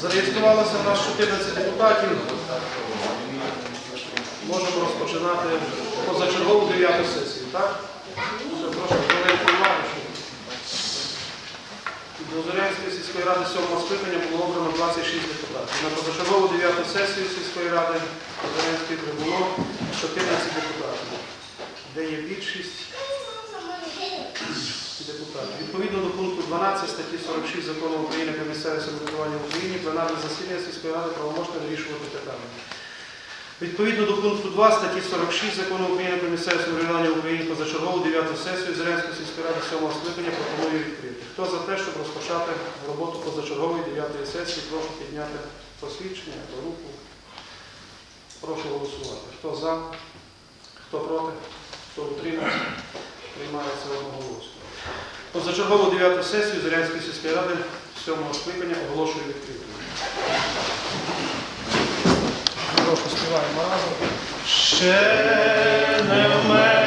Зареєструвалося в нас 14 депутатів. Можемо розпочинати позачергову 9 сесію, так? Прошу, хвилинку уваги. До Зорянської сільської ради 7 скликання було обрано 26 депутатів. На позачергову 9 сесію сільської ради Зорянської прибуло 14 депутатів, де є більшість депутатів. Відповідно до пункту 12 статті 46 Закону України про місцеве самоврядування в Україні, пленарне засідання сільської ради правоможне вирішувати питання. Відповідно до пункту 2 статті 46 Закону України про місцеве самоврядування в Україні позачергову 9 сесію Зеленської сільської ради 7 скликання пропоную відкрити. Хто за те, щоб розпочати роботу позачергової 9 сесії, прошу підняти посвідчення або руку. Прошу голосувати. Хто за, хто проти, хто утримався, приймається одноголосно. Позачергову 9 сесію Зорянської сільської ради 7 скликання оголошую відкритою. Прошу співаємо разом. Ще не вмерла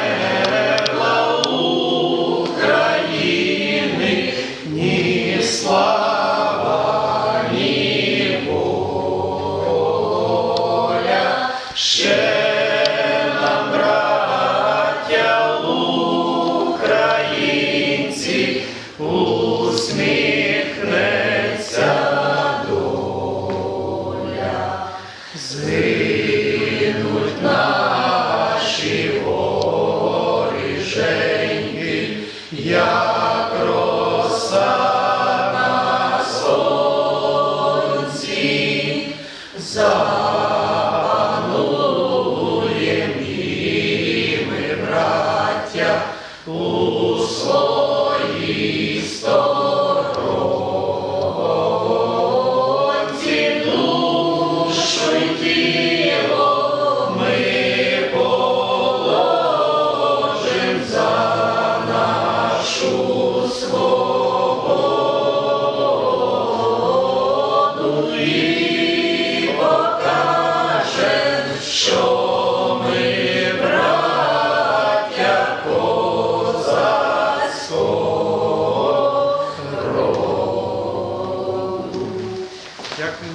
Дякую.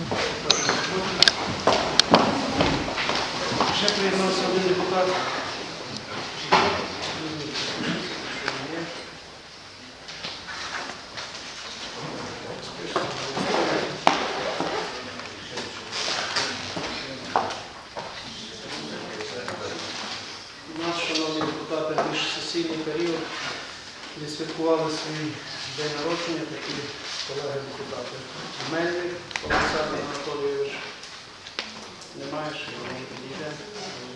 Ще приєднався один депутат. У нас, шановні депутати, більш сесійний період відсвяткували свій день народження такі колеги депутати. Мельник Олександр Анатолійович. Немає ще, він підійде.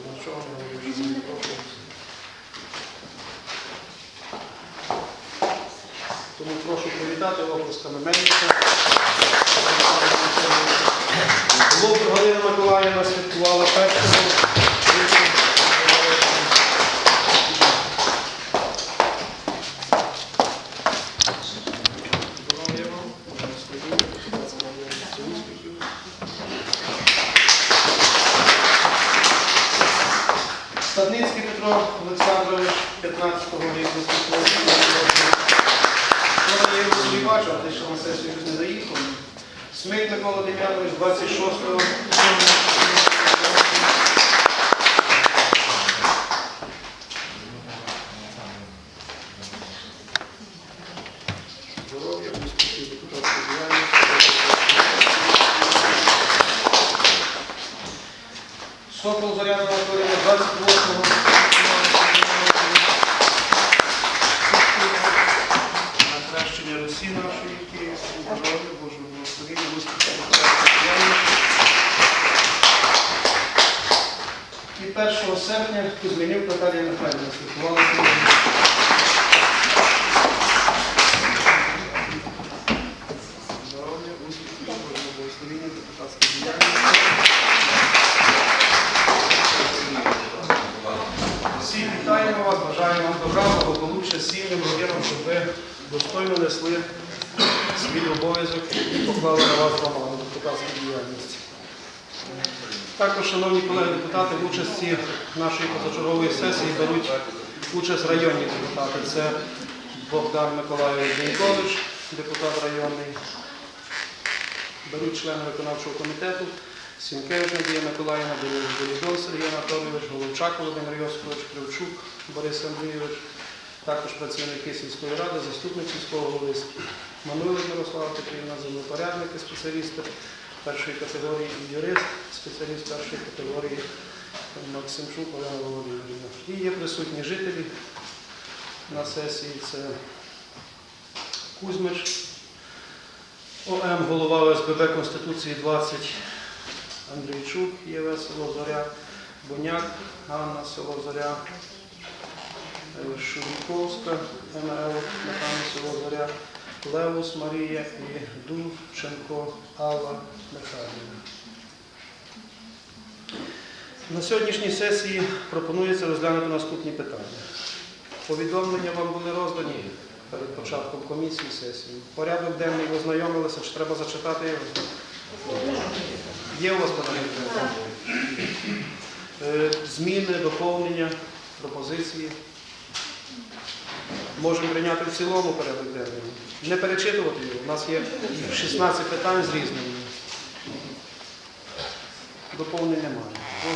На чого не що не. Тому прошу привітати оплесками Мельника. Лоб Галина Миколаївна святкувала першого. Здоров'я вам, благословіння, благословіння, успіхів. Олександрович 15-го віку я його бачив, а ти ще на сесію не доїхав. Смик Микола Дем'янович 26-го. Здоров'я, успіхів, депутатської діяльності. Сокол Зоряна Анатолійовна 28-го. Русі нашої Київської, здоров'я, Божого благословення, успіхів. І 1 серпня Кузьменюк Наталія Михайлівна святкувала. Здоров'я, успіхів, Божого благословення, депутатської діяльності. Всі вітаємо вас, бажаємо вам добра, благополуччя, сім'ям, родинам, щоб ви достойно несли свій обов'язок і поклали на вас роману депутатської діяльності. Також, шановні колеги депутати, в участі нашої позачергової сесії беруть участь районні депутати. Це Богдан Миколайович Денькович, депутат районний. Беруть члени виконавчого комітету. Сінкевич Надія Миколаївна, Делідон Сергій Анатолійович, Головчак Володимир Йосипович, Кривчук Борис Андрійович, також працівники сільської ради, заступник сільського голови Мануйлик Мирослава Петрівна, землепорядники, спеціалісти першої категорії юрист, спеціаліст першої категорії Максимчук Олена Володимирівна. І є присутні жителі на сесії. Це Кузьмич, ОМ, голова ОСББ Конституції 20, Андрійчук, ЄВ, село Зоря, Боняк, Ганна, село Зоря, е, Шуріковська, МРЛ, Механі, село Зоря, Левус Марія і Дувченко Алла Михайлівна. На сьогоднішній сесії пропонується розглянути наступні питання. Повідомлення вам були роздані перед початком комісії сесії. Порядок денний ви ознайомилися, чи треба зачитати його? Є у вас денний? Е, Зміни, доповнення, пропозиції. Можемо прийняти в цілому порядок денний. Не перечитувати його. У нас є 16 питань з різними. Доповнень немає.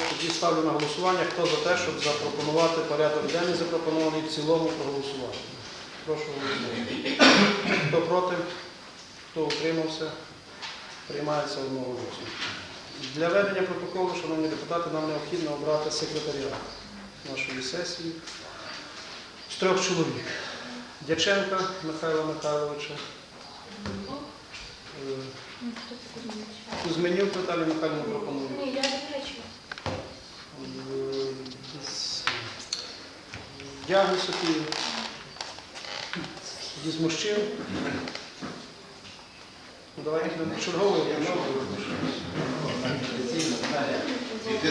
Тоді ставлю на голосування, хто за те, щоб запропонувати порядок денний, запропонований в цілому проголосувати. Прошу голосувати. Хто проти, хто утримався, приймається одноголосно. Для ведення протоколу, шановні депутати, нам необхідно обрати секретаріат нашої сесії з трьох чоловік. Дяченка Михайла Михайловича, е, Кузьменюк Наталію Михайловну пропоную. Ні, я не хочу. Дягу Софію. Ну, Давайте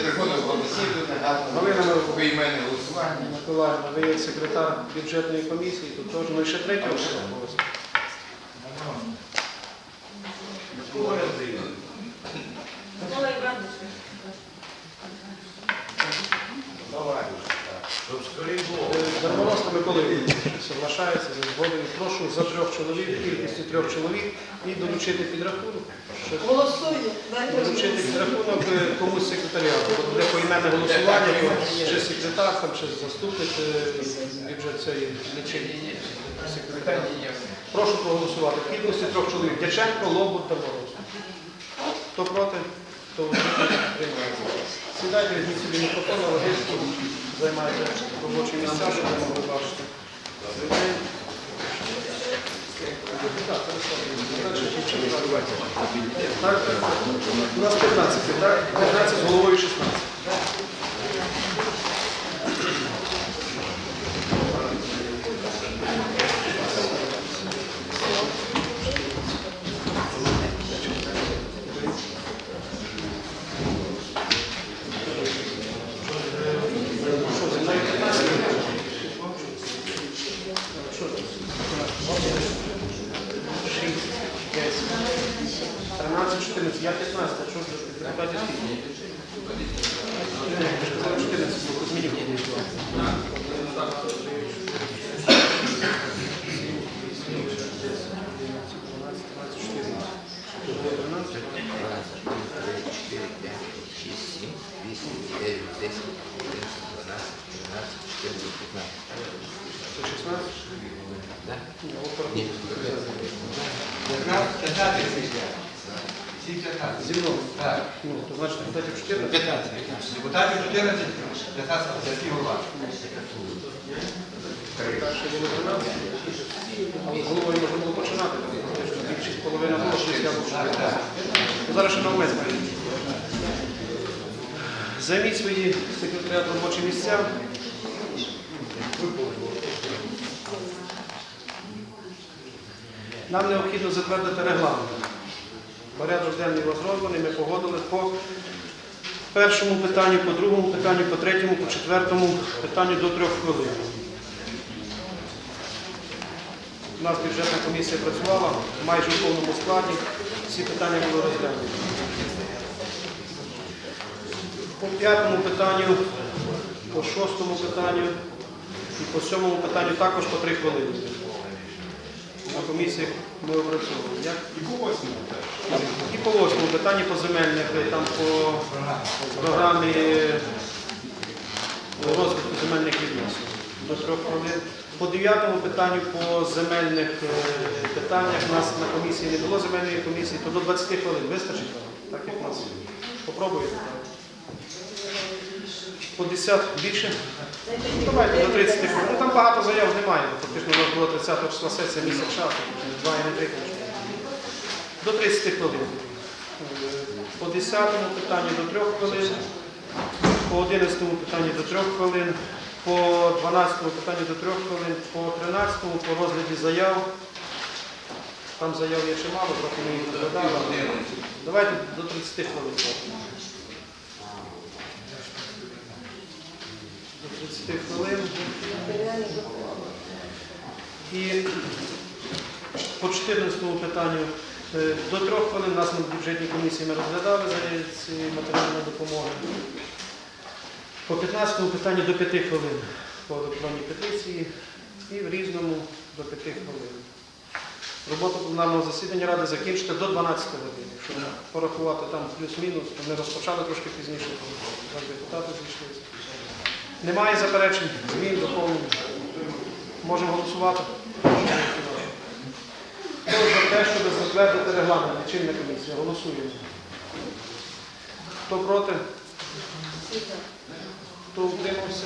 рахунок голосів Галина. Миколаївна, ви є секретар бюджетної комісії, тут теж ми ще третього Іванович соглашається за згодою. Прошу за трьох чоловік, кількістю трьох чоловік і долучити підрахунок. Голосую. Долучити підрахунок е, комусь секретаріату. Бо буде поіменне голосування, чи секретар, там, чи заступник е, бюджет цієї лічильні. Секретар. Прошу проголосувати. Кількості трьох чоловік. Дяченко, Лобут та Мороз. Хто проти, утримався, приймається. Сідайте, візьміть собі мікрофон, логістку, займайте робочі місця, щоб ви могли бачити. Так, так, так. У нас 15, так? 15 з головою 16. Що, зі мною 15? Що це? 6, 10, 13, 14, я 15, а що ж депутатів скільки? Ні, ви 14, бо Кузьмінів не Це 16? Ні, от Ні. Зі мною. Так. Значить депутатів 14? 15. Депутатів 14, 15 сільський голова. Перше було 12, а от головою можна було починати. Більшість половина було, 6 я був 14. Зараз ще навмець має. Займіть свої секретаріат робочі місця. Нам необхідно затвердити регламент. Порядок денний у розданий, ми погодили по першому питанню, по другому питанню, по третьому, по четвертому питанню до трьох хвилин. У нас бюджетна комісія працювала майже в повному складі. Всі питання були розглянуті. По п'ятому питанню, по шостому питанню і по сьомому питанню також по три хвилини. Комісіях ми опрацьовували. Як? І по восьмому питанні по земельних, е, там по програмі е, розвитку земельних відносин. До трьох хвилин. По дев'ятому питанню по земельних е, питаннях у нас на комісії не було земельної комісії, то до 20 хвилин вистачить? Так як у нас. Попробуйте. По 10 більше? Давайте до 30 хвилин. Ну там багато заяв немає, фактично у нас було 30 числа сесія місяць часу, два і не три. конечно. До 30 хвилин. По 10 питанню до 3 хвилин, по 11 питанню до 3 хвилин, по 12 питанню до 3 хвилин, по 13 по розгляді заяв. Там заяв є чимало, трохи ми їх додали. Давайте до 30 хвилин. 30 хвилин. І по 14 питанню е, до трьох хвилин нас на бюджетній комісії ми розглядали за ці матеріальні допомоги. По 15 питанню до 5 хвилин по електронній петиції і в різному до 5 хвилин. Роботу пленарного засідання ради закінчити до 12 години. Щоб порахувати там плюс-мінус, ми розпочали трошки пізніше, що депутати зійшлися. Немає заперечень, змін, доповнень. Можемо голосувати. Хто за те, щоб затвердити регламент, лічильна комісія? Голосуємо. Хто проти? Хто утримався?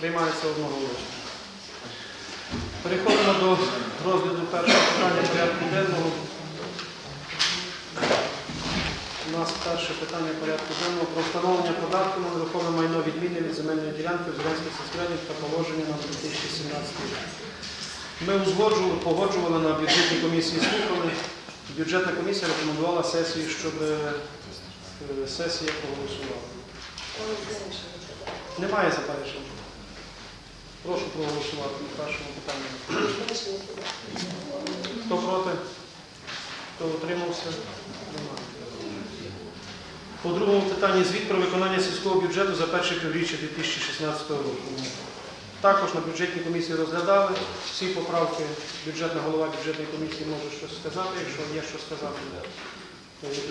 Приймається одноголосно. Переходимо до розгляду першого питання порядку денного. У нас перше питання порядку денного про встановлення податку на нерухоме майно відмінне від земельної ділянки в Зеленській сільськраді та положення на 2017 рік. Ми узгоджували, погоджували на бюджетній комісії слухали. Бюджетна комісія рекомендувала сесії, щоб е, сесія проголосувала. Немає заперечень. Прошу проголосувати на першому питанні. Хто проти? Хто утримався? Немає. По другому питанні звіт про виконання сільського бюджету за перше півріччя 2016 року. Також на бюджетній комісії розглядали всі поправки. Бюджетна голова бюджетної комісії може щось сказати, якщо є що сказати.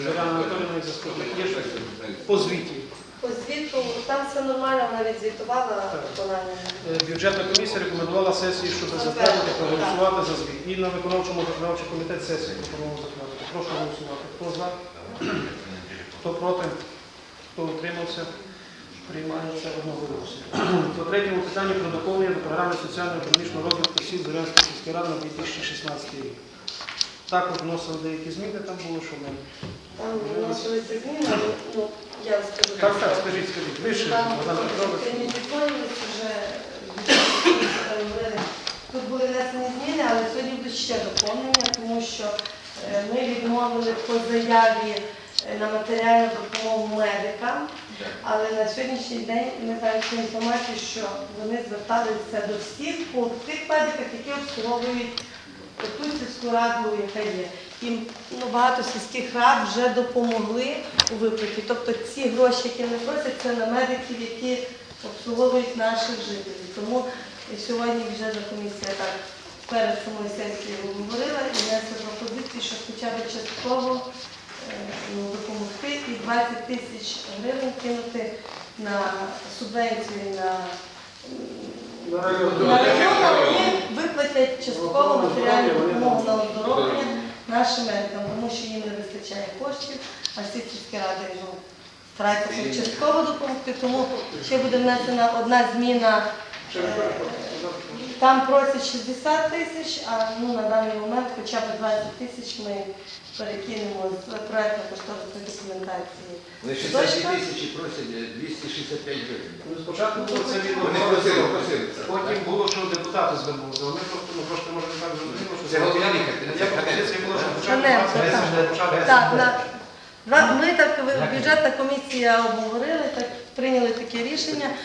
Зоряна Анатолійовна, заступник, є щось по звіті. По звіту там все нормально, вона відзвітувала виконання. Е, Бюджетна комісія рекомендувала сесії, щоб затвердити, проголосувати за звіт. І на виконавчому виконавчий комітет сесії пропонував затвердити. Прошу голосувати. Хто за? Хто проти? Хто утримався? Приймається одноголосно. По третьому питанню про доповнення до програми соціально-економічного розвитку сіл Зорянської сільської ради на 2016 рік. Також вносили деякі зміни, там було, що ми. Там вносилися зміни, але, ну, я скажу. Так, так, скажіть, скажіть, вище, Там Богдан Петрович. не вже. Тут були внесені зміни, але сьогодні буде ще доповнення, тому що е, ми відмовили по заяві на матеріальну допомогу медикам. Але на сьогоднішній день ми знаємо цю інформацію, що вони зверталися до всіх по тих медиках, які обслуговують ту сільську раду, яка є. Їм ну, багато сільських рад вже допомогли у виплаті. Тобто ці гроші, які вони просять, це на медиків, які обслуговують наших жителів. Тому сьогодні бюджетна комісія так перед самою сесією говорила і внесла пропозицію, що хоча б частково е, допомогти і 20 тисяч гривень кинути на субвенцію на На район. і виплатять частково матеріальну допомогу на оздоровлення нашим медикам, тому що їм не вистачає коштів, а всі сільські ради ну, стараються частково допомогти, тому ще буде внесена одна зміна. Е, Там просять 60 тисяч, а ну, на даний момент хоча б 20 тисяч ми перекинемо з проєктно-кошторисної документації. Вони 62 тисячі просять е, 265 гривень. Ну, Спочатку було це відео. Вони просили, просили. Потім було, що депутати звернулися. Вони просто, ну, трошки може так зрозуміло, що Це Голуб'яник, це Я пропозиція була, що 20 так. Так, на, два- ми так, ви- бюджетна комісія обговорили, так прийняли таке рішення, е,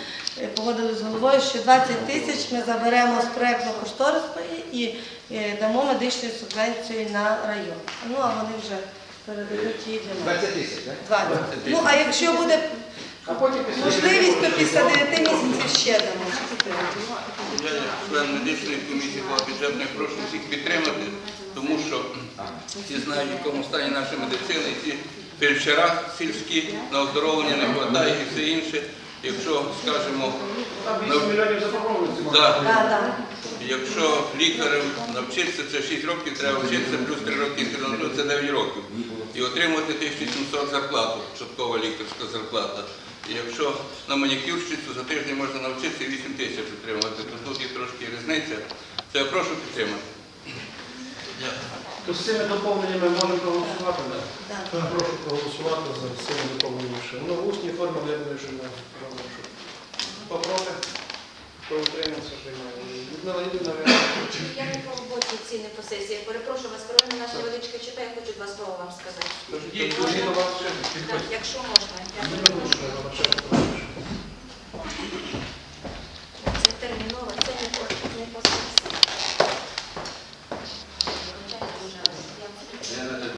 погодили з головою, що 20 тисяч ми заберемо з проєктно-кошторисної і е, дамо медичну субвенцію на район. Ну, а вони вже передадуть її для нас. 20 тисяч, так? 20. Ну, а якщо буде А потім після можливість, то після 9 місяців ще дамо. Я як член медичної комісії була бюджетної, прошу всіх підтримати, тому що всі знають, в якому стані наша медицина, і ці фельдшера сільські на оздоровлення не вистачає і все інше. Якщо, скажімо, Там 8 мільйонів запропонується. да. Якщо лікарем навчитися, це 6 років треба вчитися, плюс 3 роки інтернатури, це 9 років. І отримувати 1700 зарплату, початкова лікарська зарплата. І якщо на манікюрщицю за тиждень можна навчитися 8 тисяч отримувати, то тут є трошки різниця. Це я прошу підтримати. То з цими доповненнями можемо проголосувати? Прошу проголосувати за все доповненнями. Ну, в усній формі, я думаю, що не проголошуємо. Хто проти? Хто утримався, приймає. Людмила Юрійовна, ви- Я не роботі ціни по сесії. Перепрошую вас, паралельно наша величка читає, хочу два слова вам сказати. Скажіть? Так, якщо можна. Я не перепрошую. вибачайте.